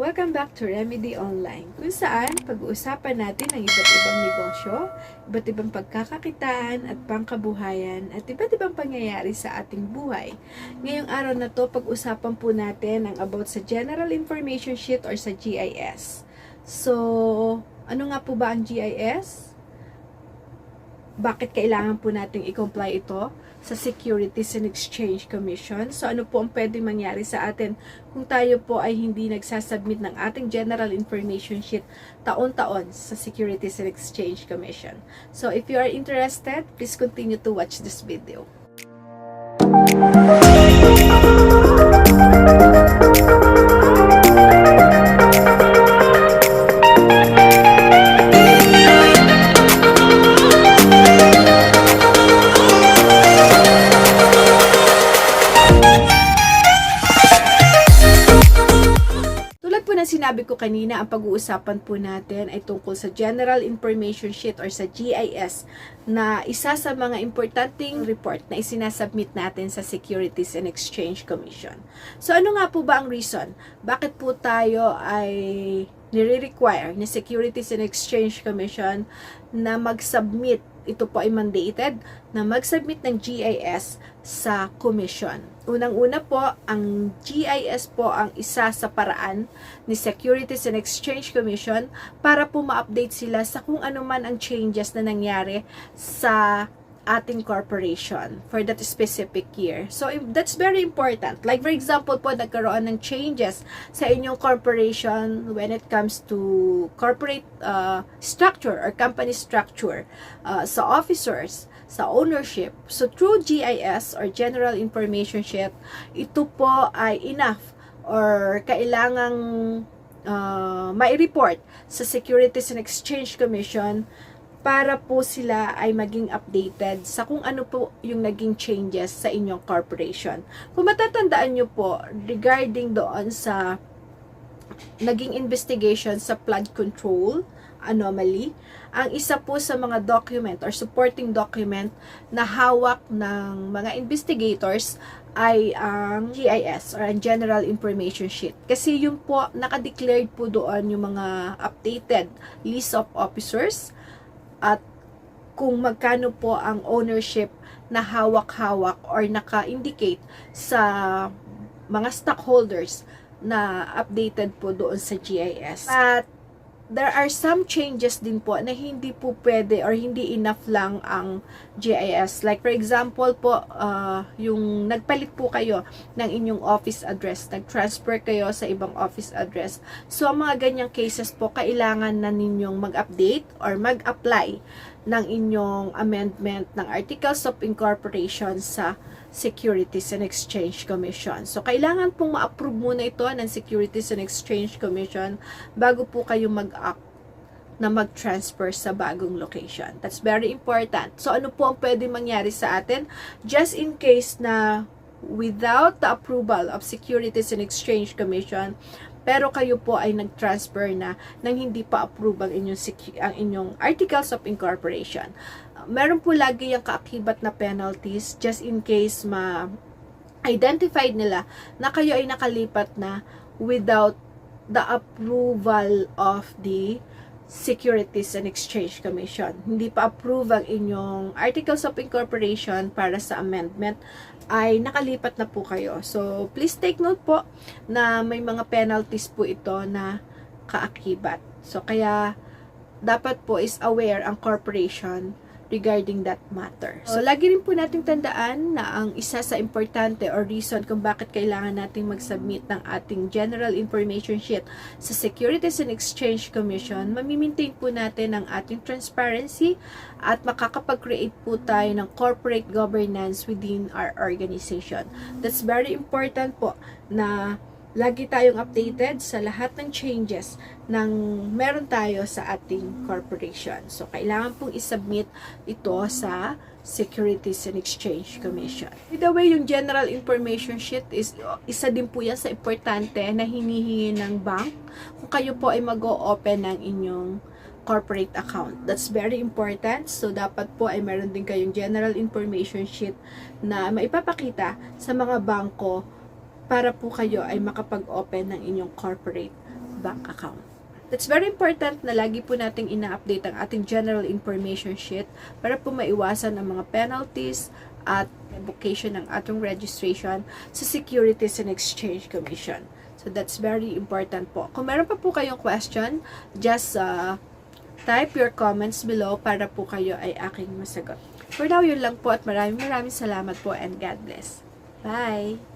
Welcome back to Remedy Online, kung saan pag-uusapan natin ang iba't ibang negosyo, iba't ibang pagkakakitaan at pangkabuhayan at iba't ibang pangyayari sa ating buhay. Ngayong araw na to, pag-usapan po natin ang about sa General Information Sheet or sa GIS. So, ano nga po ba ang GIS? Bakit kailangan po nating i-comply ito sa Securities and Exchange Commission? So, ano po ang pwedeng mangyari sa atin kung tayo po ay hindi nagsasubmit ng ating General Information Sheet taon-taon sa Securities and Exchange Commission. So, if you are interested, please continue to watch this video. Sinabi ko kanina, ang pag-uusapan po natin ay tungkol sa General Information Sheet or sa GIS na isa sa mga importanteng report na isinasubmit natin sa Securities and Exchange Commission. So ano nga po ba ang reason? Bakit po tayo ay nire-require ni Securities and Exchange Commission na mag-submit, ito po ay mandated, na mag-submit ng GIS sa Commission. Unang-una po, ang GIS po ang isa sa paraan ni Securities and Exchange Commission para po ma-update sila sa kung ano man ang changes na nangyari sa ating corporation for that specific year. So, if- that's very important. Like, for example po, nagkaroon ng changes sa inyong corporation when it comes to corporate uh, structure or company structure, uh, sa officers, sa ownership. So, through GIS or General Information Sheet, ito po ay enough or kailangang uh, mai-report sa Securities and Exchange Commission para po sila ay maging updated sa kung ano po yung naging changes sa inyong corporation. Kung matatandaan nyo po, regarding doon sa naging investigation sa flood control anomaly, ang isa po sa mga document or supporting document na hawak ng mga investigators ay ang GIS or ang General Information Sheet. Kasi yun po, nakadeclared po doon yung mga updated list of officers at kung magkano po ang ownership na hawak-hawak or naka-indicate sa mga stockholders na updated po doon sa GIS. At there are some changes din po na hindi po pwede or hindi enough lang ang GIS. Like for example po, uh, yung nagpalit po kayo ng inyong office address, nag-transfer kayo sa ibang office address. So, ang mga ganyang cases po, kailangan na ninyong mag-update or mag-apply ng inyong amendment ng Articles of Incorporation sa Securities and Exchange Commission. So, kailangan pong ma-approve muna ito ng Securities and Exchange Commission bago po kayo mag-act na mag-transfer sa bagong location. That's very important. So, ano po ang pwede mangyari sa atin? Just in case na without the approval of Securities and Exchange Commission, pero kayo po ay nag-transfer na nang hindi pa approve ang inyong, ang inyong Articles of Incorporation. Meron po lagi yung kaakibat na penalties just in case ma identified nila na kayo ay nakalipat na without the approval of the Securities and Exchange Commission. Hindi pa approve ang inyong Articles of Incorporation para sa amendment ay nakalipat na po kayo. So, please take note po na may mga penalties po ito na kaakibat. So, kaya dapat po is aware ang corporation regarding that matter. So, lagi rin po nating tandaan na ang isa sa importante or reason kung bakit kailangan nating mag-submit ng ating General Information Sheet sa Securities and Exchange Commission, mamimaintain po natin ang ating transparency at makakapag-create po tayo ng corporate governance within our organization. That's very important po na lagi tayong updated sa lahat ng changes ng meron tayo sa ating corporation. So, kailangan pong isubmit ito sa Securities and Exchange Commission. By the way, yung General Information Sheet is isa din po yan sa importante na hinihingi ng bank kung kayo po ay mag-o-open ng inyong corporate account. That's very important. So, dapat po ay meron din kayong general information sheet na maipapakita sa mga bangko para po kayo ay makapag-open ng inyong corporate bank account. It's very important na lagi po nating ina-update ang ating general information sheet para po maiwasan ang mga penalties at revocation ng ating registration sa Securities and Exchange Commission. So that's very important po. Kung meron pa po kayong question, just uh, type your comments below para po kayo ay aking masagot. For now, yun lang po at maraming maraming salamat po and God bless. Bye!